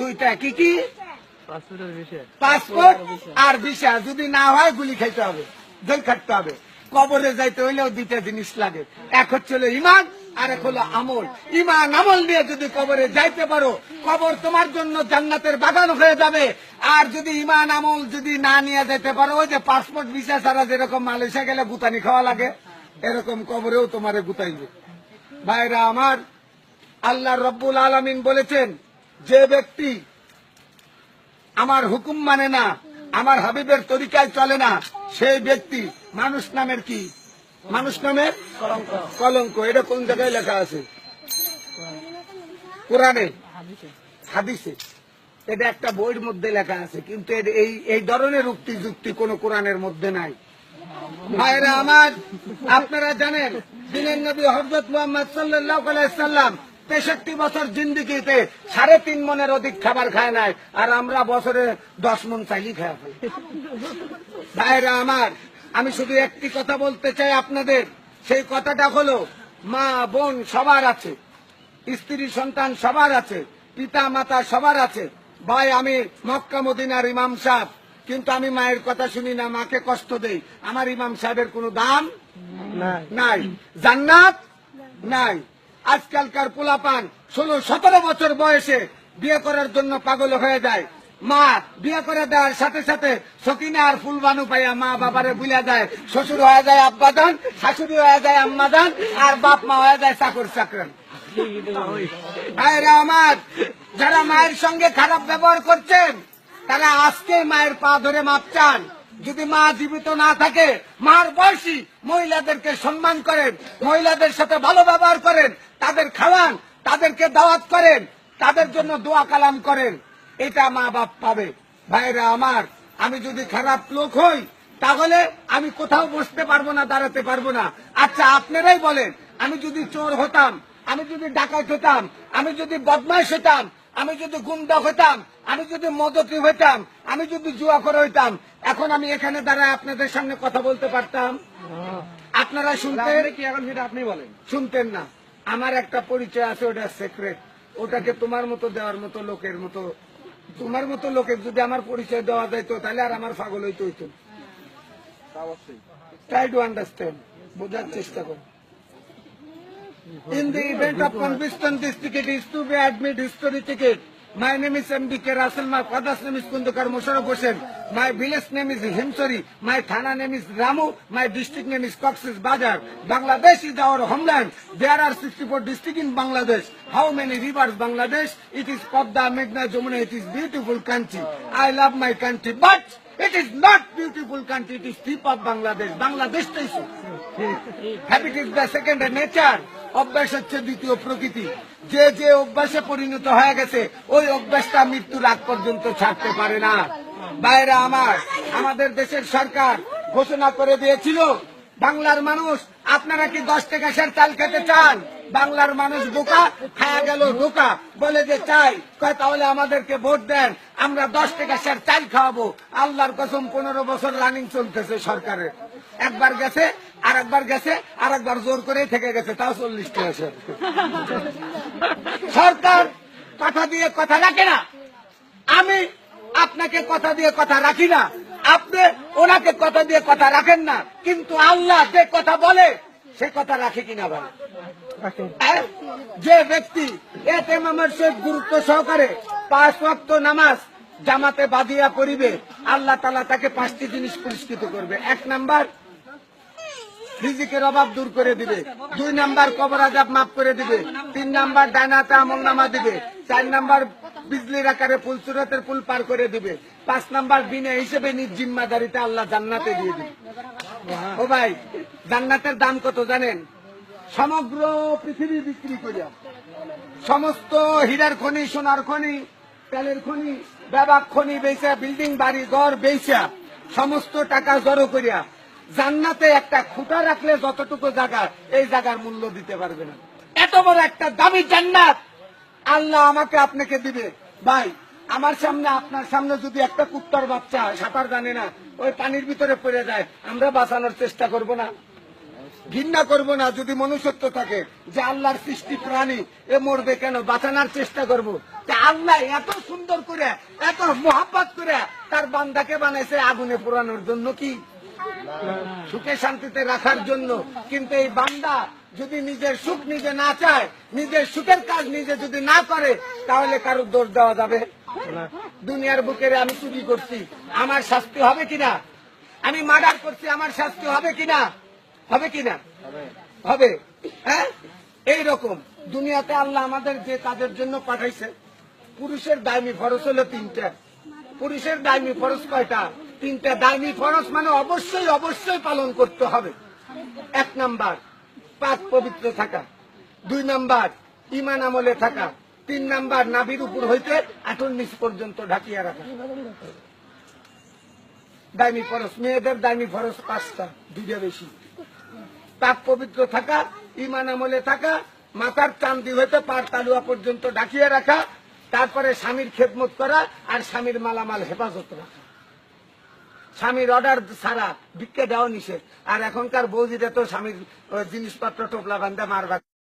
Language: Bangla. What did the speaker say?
দুইটা কি কি? পাসপোর্ট আর ভিসা যদি না হয় গুলি খাইতে হবে জেল খাটতে হবে। কবরে যাইতে হইলেও দুইটা জিনিস লাগে। এক ইমান আর এক হলো আমল। ইমান আমল নিয়ে যদি কবরে যাইতে পারো কবর তোমার জন্য জান্নাতের বাগান হয়ে যাবে। আর যদি ইমান আমল যদি না নিয়ে যেতে পারো ওই যে পাসপোর্ট ভিসা ছাড়া যেরকম মালয়েশিয়া গেলে গুতানি খাওয়া লাগে এরকম কবরেও তোমারে গুতাইবে। ভাইরা আমার আল্লাহ রব্বুল আলমিন বলেছেন যে ব্যক্তি আমার হুকুম মানে না, আমার হাবিবের তরিকায় চলে না, সেই ব্যক্তি মানুষ নামের কি? মানুষ নামের কলঙ্ক। এটা কোন জায়গায় লেখা আছে? কোরআনে। হাদিসে। এটা একটা বইয়ের মধ্যে লেখা আছে, কিন্তু এই এই ধরনের উক্তি যুক্তি কোন কোরআনের মধ্যে নাই। ভাইরা আমার, আপনারা জানেন, দিনের নবী হজরত মোহাম্মদ সাল্লাহ সাল্লাম তেষট্টি বছর জিন্দিগিতে সাড়ে তিন মনের অধিক খাবার খায় নাই আর আমরা বছরে দশ মন চাইলি খায় ফেলি। ভাইরা আমার আমি শুধু একটি কথা বলতে চাই আপনাদের। সেই কথাটা হলো মা বোন সবার আছে স্ত্রী সন্তান সবার আছে পিতা মাতা সবার আছে। ভাই আমি মক্কা মদিনার ইমাম সাহেব কিন্তু আমি মায়ের কথা শুনি না মাকে কষ্ট দেই। আমার ইমাম সাহেবের কোনো দাম নাই। নাই। জান্নাত? নাই। আজকালকার পোলাপান ষোলো, সতেরো বছর বয়সে বিয়ে করার জন্য পাগল হয়ে যায়। মা, বিয়ে করে দেওয়ার সাথে সাথে সকিনা আর ফুলবানু পাইয়া মা বাবারে বুলা যায়। শ্বশুর হয়ে যায় আব্বাদান শাশুড়ি হয়ে যায় আম্মাদান আর বাপ মা হয়ে যায় চাকর চাকরান। ভাইরা আমার, যারা মায়ের সঙ্গে খারাপ ব্যবহার করছেন, তারা আজকে মায়ের পা ধরে মাপ চান। যদি মা জীবিত না থাকে, মার বয়সী মহিলাদেরকে সম্মান করেন, মহিলাদের সাথে ভালো ব্যবহার করেন তাদের খাওয়ান তাদেরকে দাওয়াত করেন তাদের জন্য দোয়া কালাম করেন। এটা মা বাপ পাবে। ভাইরা আমার আমি যদি খারাপ লোক হই তাহলে আমি কোথাও বসতে পারব না দাঁড়াতে পারব না। আচ্ছা আপনারাই বলেন আমি যদি চোর হতাম আমি যদি ডাকাত হতাম আমি যদি বদমাইশ হতাম আমি যদি গুন্ডা হইতাম আমি যদি মদতি হইতাম আমি যদি জুয়া করে হইতাম এখন আমি এখানে দাঁড়ায় আপনাদের সামনে কথা বলতে পারতাম? আপনারা শুনতেন? কি এখন সেটা আপনি বলেন। শুনতেন না। আমার একটা পরিচয় আছে ওটা সেক্রেট ওটাকে তোমার মতো দেওয়ার মতো লোকের মতো। তোমার মতো লোকের যদি আমার পরিচয় দেওয়া যাইতো তাহলে আর আমার পাগল হইতে হইতো ট্রাই টু আন্ডারস্ট্যান্ড বোঝার চেষ্টা কর। In the event of conviction, this ticket is to be admit history ticket. My name is MDK Russell. My father's name is Kundukar Musharraf Hussain. My village name is Himsori. My Thana name is Ramu. My district name is Cox's Bazar. Bangladesh is our homeland. There are 64 districts in Bangladesh. How many rivers Bangladesh? It is Pabda, Meghna, Jamuna. It is beautiful country. I love my country. But it is not beautiful country. It is tip of Bangladesh. Bangladesh is is the second nature অভ্যাস হচ্ছে দ্বিতীয় প্রকৃতি যে যে অভ্যাসে পরিণত হয়ে গেছে, ওই অভ্যাসটা মৃত্যুর আগ পর্যন্ত ছাড়তে পারে না বাইরে আমার, আমাদের দেশের সরকার ঘোষণা করে দিয়েছিল, বাংলার মানুষ, আপনারা কি দশ টাকা সের চাল খেতে চান বাংলার মানুষ বোকা, খায়া গেল বোকা। বলে যে চাই, কয়, তাহলে আমাদেরকে ভোট দেন, আমরা দশ টাকা সের চাল খাওয়াবো। আল্লাহর কসম, পনেরো বছর রানিং চলতেছে সরকারের। একবার গেছে আর একবার গেছে আর একবার জোর করে থেকে গেছে, তাও চল্লিশ টাকা সের। সরকার কথা দিয়ে কথা রাখে না। আমি আপনাকে কথা দিয়ে কথা রাখি না। আপনি ওনাকে কথা দিয়ে কথা রাখেন না। কিন্তু আল্লাহ যে কথা বলে সে কথা রাখে কিনা ভাই? হ্যাঁ? যে ব্যক্তি এতে মামের সহিত গুরুত্ব সহকারে পাঁচ ওয়াক্ত নামাজ জামাতে বাদিয়া করিবে আল্লাহ তালা তাকে পাঁচটি জিনিস পুরস্কৃত করবে। এক নাম্বার রিজিকের অভাব দূর করে দিবে। দুই নাম্বার কবর আজাব মাফ করে দিবে। তিন নাম্বার ডায়নাতে আমল নামা দিবে। চার নাম্বার বিজলির আকারে ফুল, সুরতের ফুল পার করে দিবে। পাঁচ নাম্বার বিনা হিসেবে নিজ জিম্মাদারিতে আল্লাহ জান্নাতে দিয়ে দিবে। ও ভাই, জান্নাতের দাম কত জানেন? সমগ্র পৃথিবী বিক্রি করিয়া। সমস্ত হীরার খনি, সোনার খনি, তেলের খনি, ব্যাবাক খনি বেচা, বিল্ডিং, বাড়ি, ঘর বেচা, সমস্ত টাকা জড়ো করিয়া জান্নাতে একটা খুঁটা রাখলে যতটুকু জায়গা, এই জায়গার মূল্য দিতে পারবে না। এত বড় একটা দামি জান্নাত আল্লাহ আমাকে আপনাকে দিবে। ভাই, আমার সামনে, আপনার সামনে যদি একটা কুত্তার বাচ্চা সাঁতার জানে না, ওই পানির ভিতরে পড়ে যায়, আমরা বাঁচানোর চেষ্টা করব না। ঘৃণা করব না, যদি মনুষ্যত্ব থাকে, যে আল্লাহর সৃষ্টি প্রাণী, এ মরবে কেন? বাঁচানোর চেষ্টা করব। আল্লাহ এত সুন্দর করে, এত মোহাব্বত করে, তার বান্দাকে বানাইছে আগুনে পোড়ানোর জন্য কি? সুখে শান্তিতে রাখার জন্য। কিন্তু এই বান্দা যদি নিজের সুখ নিজে না চায়, নিজের সুখের কাজ নিজে যদি না করে, তাহলে কারও দোষ দেওয়া যাবে? দুনিয়ার বুকের আমি চুরি করছি। আমার শাস্তি হবে কিনা? আমি মার্ডার করছি, আমার শাস্তি হবে কিনা? হবে কিনা? হবে। হ্যাঁ? এইরকম। দুনিয়াতে আল্লাহ আমাদের যে কাজের জন্য পাঠাইছে, পুরুষের দায়মি ফরজ হলো তিনটা। পুরুষের দায়মি ফরজ কয়টা? তিনটা দায়মি ফরজ মানে অবশ্যই অবশ্যই পালন করতে হবে। এক নাম্বার, পাক পবিত্র থাকা। দুই নাম্বার ইমান আমলে থাকা। তিন নাম্বার, নাভির উপর হইতে আঠুর নিচ পর্যন্ত ঢাকিয়া রাখা। দায়মি ফরজ, মেয়েদের দায়মি ফরজ পাঁচটা, দুইটা বেশি। পাক পবিত্র থাকা ইমান আমলে থাকা, মাথার চান্দি হইতে পার তালুয়া পর্যন্ত ঢাকিয়ে রাখা, তারপরে স্বামীর খেদমত করা আর স্বামীর মালামাল হেফাজত রাখা। স্বামীর অর্ডার ছাড়া বিক্রে দেওয়া নিষেধ। আর এখনকার বৌদিরা তো স্বামীর জিনিসপত্র টোপলা বান্ধা মারবা।